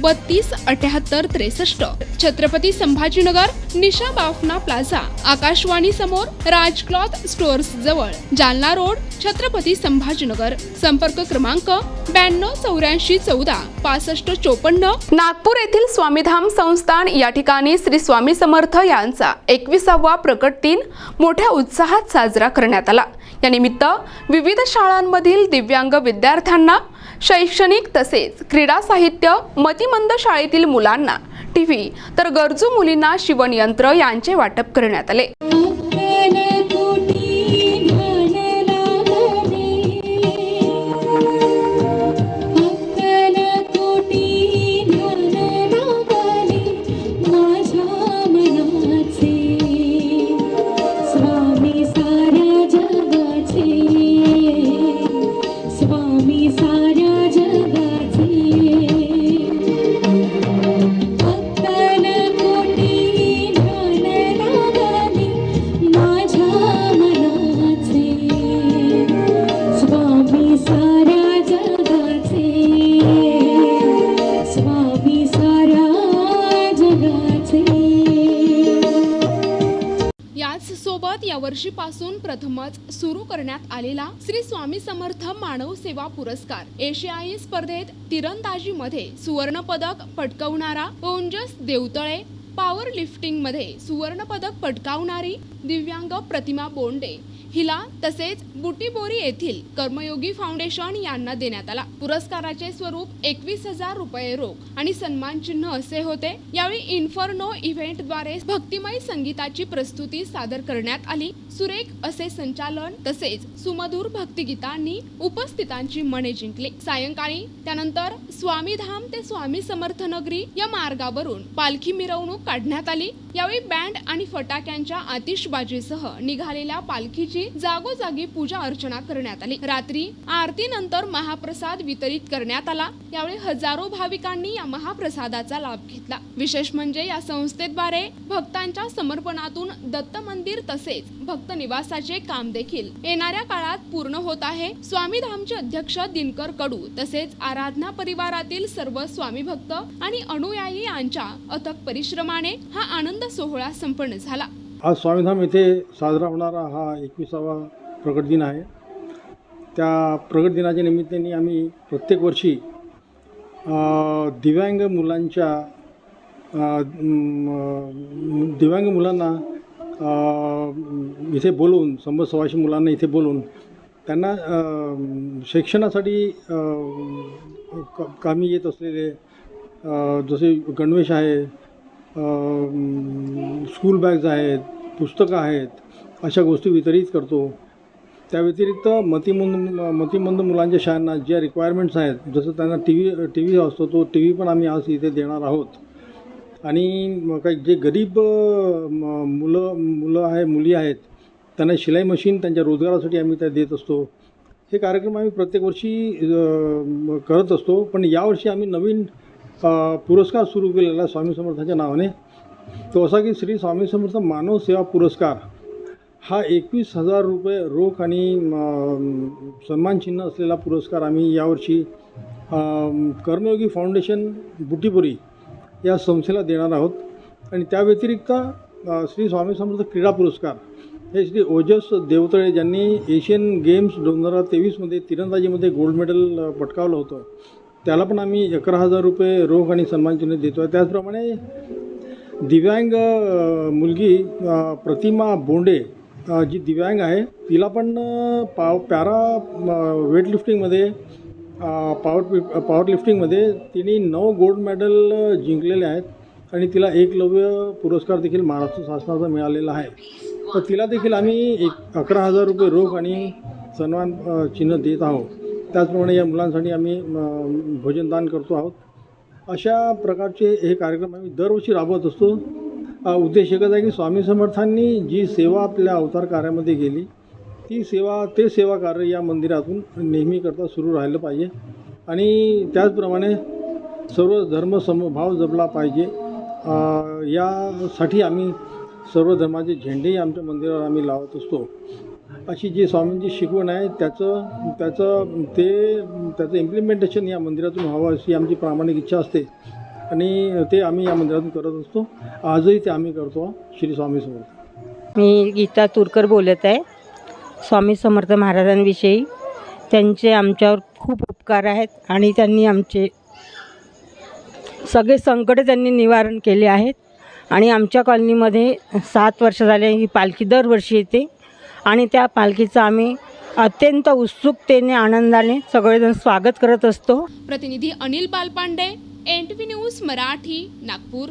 बत्तीस अठ्याहत्तर त्रेसष्ट. छत्रपती संभाजीनगर निशा बाफना प्लाझा. आकाशवाणी समोर राज क्लॉथ स्टोअर्स जवळ. जालना रोड छत्रपती संभाजीनगर. संपर्क क्रमांक ब्याण्णव चौऱ्याऐंशी चौदा पासष्ट चोपन्न. नागपूर येथील स्वामीधाम संस्थान या ठिकाणी श्री स्वामी समर्थ यांचा एकविसावा प्रकट दिन मोठ्या उत्साहात साजरा करण्यात आला. या निमित्त विविध शाळांमधील दिव्यांग विद्यार्थ्यांना शैक्षणिक तसेच क्रीडा साहित्य मतिमंद शाळेतील मुलांना टीव्ही तर गरजू मुलींना शिवणयंत्र यांचे वाटप करण्यात आले. सोबत या वर्षीपासून प्रथमच सुरू करण्यात आलेला श्री स्वामी समर्थ मानव सेवा पुरस्कार. एशियाई स्पर्धेत तिरंदाजीमध्ये सुवर्ण पदक पटकावणारा ओंजस देवतळे पॉवर लिफ्टिंगमध्ये सुवर्णपदक पटकावणारी दिव्यांग प्रतिमा बोंडे. हिला तसेच बुटीबोरी येथील कर्मयोगी फाउंडेशन यांना देण्यात आला. पुरस्काराचे स्वरूप एकवीस हजार रुपये रोख आणि सन्मान चिन्ह असे होते. यावेळी इन्फर्नो इव्हेंटद्वारे भक्तिमय संगीताची प्रस्तुती सादर करण्यात आली. सुरेख असे संचालन तसेच सुमधुर भक्तिगीतांनी उपस्थितांची मने जिंकली. सायंकाळी त्यानंतर स्वामीधाम ते स्वामी समर्थनगरी या मार्गावरून पालखी मिरवणूक काढण्यात आली. यावेळी बँड आणि फटाक्यांच्या आतिषबाजीसह निघालेल्या पालखीची जागोजागी पूजा अर्चना करण्यात आली. रात्री आरतीनंतर महाप्रसाद वितरित करण्यात आला. यावेळी हजारो भाविकांनी या महाप्रसादाचा लाभ घेतला. विशेष म्हणजे या संस्थेद्वारे भक्तांच्या समर्पणातून दत्त मंदिर तसेच भक्त निवासाचे काम देखील येणाऱ्या काळात पूर्ण होत आहे. स्वामीधामचे अध्यक्ष दिनकर कडू तसेच आराधना परिवारातील सर्व स्वामी भक्त आणि अनुयायी यांच्या अथक परिश्रमा प्रमाणे हा आनंद सोहळा संपन्न झाला. आज स्वामीधाम येथे साजरा होणारा हा एकविसावा प्रगट दिन आहे. त्या प्रगट दिनाच्या निमित्ताने आम्ही प्रत्येक वर्षी दिव्यांग मुलांच्या दिव्यांग मुलांना इथे बोलवून शंभर सव्वाशे मुलांना इथे बोलवून त्यांना शिक्षणासाठी कामी येत असलेले जसे गणवेश आहे स्कूल बॅग्स आहेत पुस्तकं आहेत अशा गोष्टी वितरित करतो. त्या व्यतिरिक्त मतिमंद मतिमंद मुलांच्या शाळांना ज्या रिक्वायरमेंट्स आहेत जसं त्यांना टी व्ही टी व्ही असतो तो टी व्ही पण आम्ही आज इथे देणार आहोत. आणि काही जे गरीब म- मुलं मुलं आहे मुली आहेत त्यांना शिलाई मशीन त्यांच्या रोजगारासाठी आम्ही त्या देत असतो. हे कार्यक्रम आम्ही प्रत्येक वर्षी करत असतो. पण यावर्षी आम्ही नवीन पुरस्कार सुरू केलेला आहे स्वामी समर्थाच्या नावाने. तो असा की श्री स्वामी समर्थ मानव सेवा पुरस्कार हा एकवीस हजार रुपये रोख आणि सन्मानचिन्ह असलेला पुरस्कार आम्ही यावर्षी कर्मयोगी फाउंडेशन बुटीपुरी या संस्थेला देणार आहोत. आणि त्या व्यतिरिक्त श्री स्वामी समर्थ क्रीडा पुरस्कार हे श्री ओजस देवतळे ज्यांनी एशियन गेम्स दोन हजार तेवीसमध्ये तिरंदाजीमध्ये गोल्ड मेडल पटकावलं होतं. त्याला पण आम्ही अकरा हजार रुपये रोख आणि सन्मानचिन्ह देतो आहे त्याचप्रमाणे दिव्यांग मुलगी प्रतिमा बोंडे जी दिव्यांग आहे तिला पण पाव पॅरा वेटलिफ्टिंगमध्ये पॉवर पॉवर लिफ्टिंगमध्ये तिने नऊ गोल्ड मेडल जिंकलेले आहेत आणि तिला एकलव्य पुरस्कार देखील महाराष्ट्र शासनाचा मिळालेला आहे. तर तिला देखील आम्ही एक अकरा हजार रुपये रोख आणि सन्मान चिन्ह देत आहोत. त्याचप्रमाणे या मुलांसाठी आम्ही भोजनदान करतो आहोत. अशा प्रकारचे हे कार्यक्रम आम्ही दरवर्षी राबवत असतो. उद्देश एकच आहे की स्वामी समर्थांनी जी सेवा आपल्या अवतार कार्यामध्ये गेली ती सेवा ते सेवा कार्य या मंदिरातून नेहमी करता सुरू राहिलं पाहिजे. आणि त्याचप्रमाणे सर्व धर्म समभाव जपला पाहिजे. यासाठी आम्ही सर्व धर्माचे झेंडेही आमच्या मंदिरावर आम्ही लावत असतो. अशी जी स्वामींची शिकवण आहे त्याचं त्याचं ते त्याचं इम्प्लिमेंटेशन या मंदिरातून व्हावं अशी आमची प्रामाणिक इच्छा असते. आणि ते आम्ही या मंदिरातून करत असतो. आजही ते आम्ही करतो श्री स्वामी समर्थ. मी गीता तुरकर बोलत आहे. स्वामी समर्थ महाराजांविषयी. त्यांचे आमच्यावर खूप उपकार आहेत आणि त्यांनी आमचे सगळे संकट त्यांनी निवारण केले आहेत. आणि आमच्या कॉलनीमध्ये सात वर्ष झाले ही पालखी दरवर्षी येते. आणि त्या पालखीचं आम्ही अत्यंत उत्सुकतेने आनंदाने सगळेजण स्वागत करत असतो. प्रतिनिधी Anil Balpande N T V news Marathi Nagpur.